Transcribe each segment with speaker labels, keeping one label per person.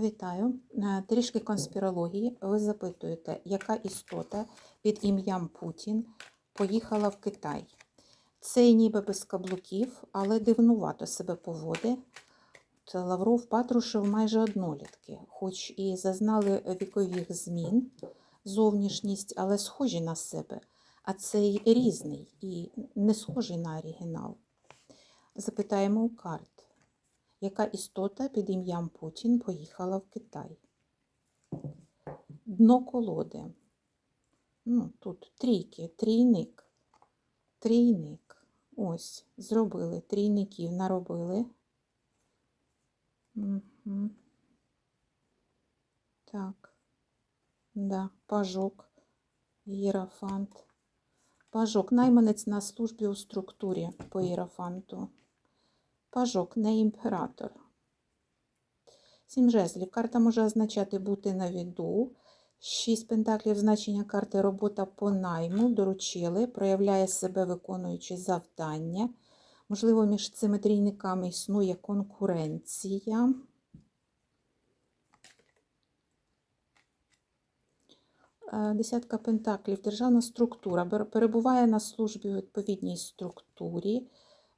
Speaker 1: Вітаю. Е, Трішки конспірології. Ви запитуєте, яка істота під ім'ям Путін поїхала в Китай? Цей ніби без каблуків, але дивнувато себе поводить. Лавров Патрушев майже однолітки, хоч і зазнали вікових змін, зовнішність, але схожі на себе. А цей різний і не схожий на оригінал. Запитаємо у карт. Яка істота під ім'ям Путін поїхала в Китай? Дно колоди. Ну, тут трійки, трійник. Трійник. Ось, зробили. Трійників наробили. Угу. Так. Да, пажок. Єрофант. Пажок. Найманець на службі у структурі по єрофанту. Пажок, не імператор. Сім жезлів. Карта може означати бути на віду. Шість пентаклів значення карти робота по найму, доручили, проявляє себе виконуючи завдання. Можливо, між цими трійниками існує конкуренція. Е, Десятка пентаклів. Державна структура перебуває на службі у відповідній структурі.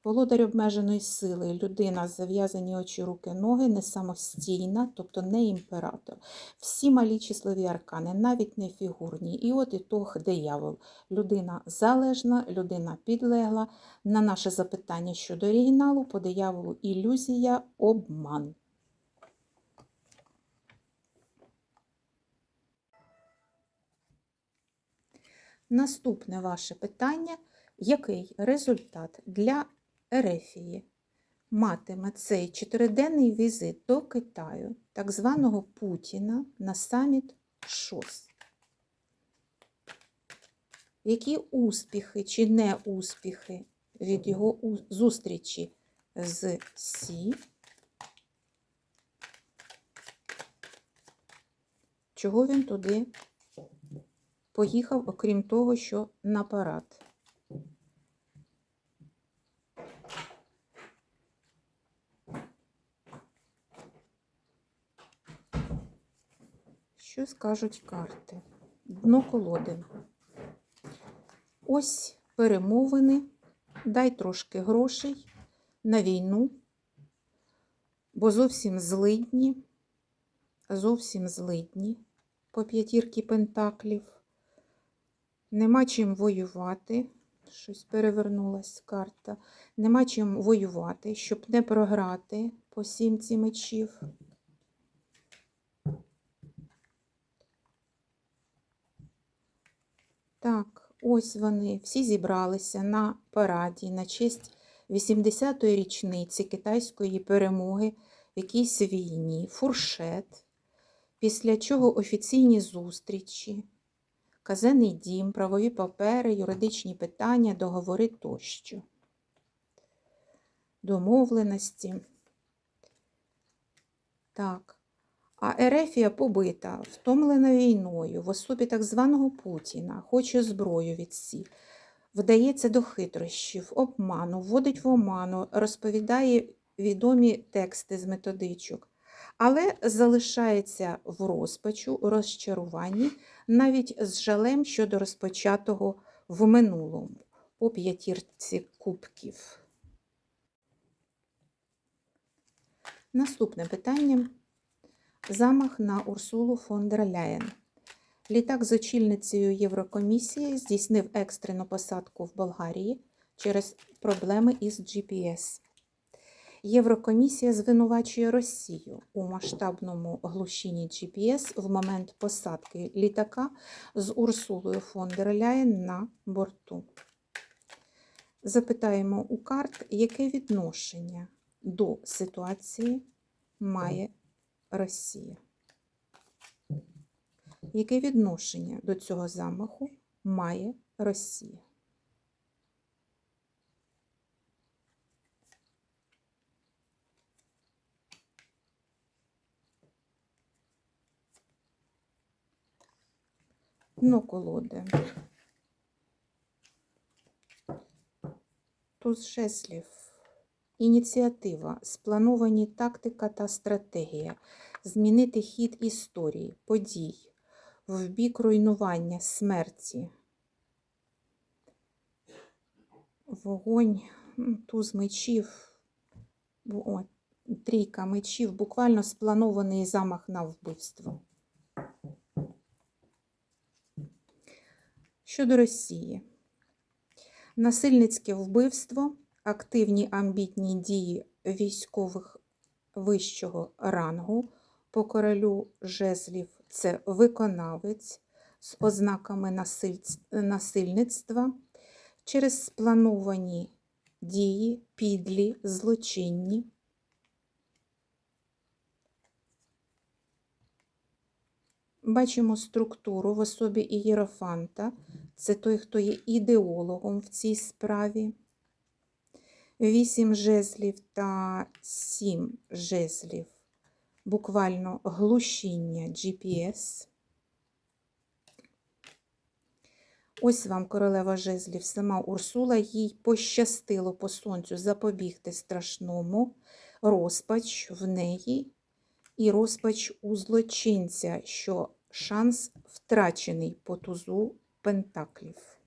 Speaker 1: Володар обмеженої сили, людина, зав'язані очі, руки, ноги, не самостійна, тобто не імператор. Всі малі числові аркани, навіть не фігурні. І от ітог диявол. Людина залежна, людина підлегла. На наше запитання щодо оригіналу, по дияволу ілюзія, обман. Наступне ваше питання. Який результат для Ерефії матиме цей чотириденний візит до Китаю, так званого Путіна на саміт ШОС. Які успіхи чи неуспіхи від його зустрічі з Сі? Чого він туди поїхав, окрім того, що на парад? Що скажуть карти? Дно колоди. Ось перемовини. Дай трошки грошей на війну, бо зовсім злидні, зовсім злидні по п'ятірки пентаклів. Нема чим воювати. Щось перевернулась карта. Нема чим воювати, щоб не програти по сімці мечів. Так, ось вони всі зібралися на параді на честь 80-ї річниці китайської перемоги в якійсь війні, фуршет, після чого офіційні зустрічі, казенний дім, правові папери, юридичні питання, договори тощо, домовленості. Так. А Ерефія побита, втомлена війною, в особі так званого Путіна, хоче зброю від Сі, вдається до хитрощів, обману, вводить в оману, розповідає відомі тексти з методичок, але залишається в розпачу, розчаруванні, навіть з жалем щодо розпочатого в минулому по п'ятірці кубків. Наступне питання. Замах на Урсулу фон дер Ляєн. Літак з очільницею Єврокомісії здійснив екстрену посадку в Болгарії через проблеми із GPS. Єврокомісія звинувачує Росію у масштабному глушінні GPS в момент посадки літака з Урсулою фон дер Ляєн на борту. Запитаємо у карт, яке відношення до ситуації має Росія. Яке відношення до цього замаху має Росія? Дно колоди. Туз жезлів. Ініціатива, сплановані тактика та стратегія, змінити хід історії, подій, в бік руйнування, смерті. Вогонь, туз мечів, о, трійка мечів, буквально спланований замах на вбивство. Щодо Росії. Насильницьке вбивство, активні амбітні дії військових вищого рангу по королю жезлів це виконавець з ознаками насильництва через сплановані дії, підлі, злочинні. Бачимо структуру в особі ієрофанта. Це той, хто є ідеологом в цій справі. Вісім жезлів та сім жезлів. Буквально глушіння GPS. Ось вам королева жезлів, сама Урсула, їй пощастило по сонцю запобігти страшному, розпач в неї і розпач у злочинця, що шанс втрачений по тузу пентаклів.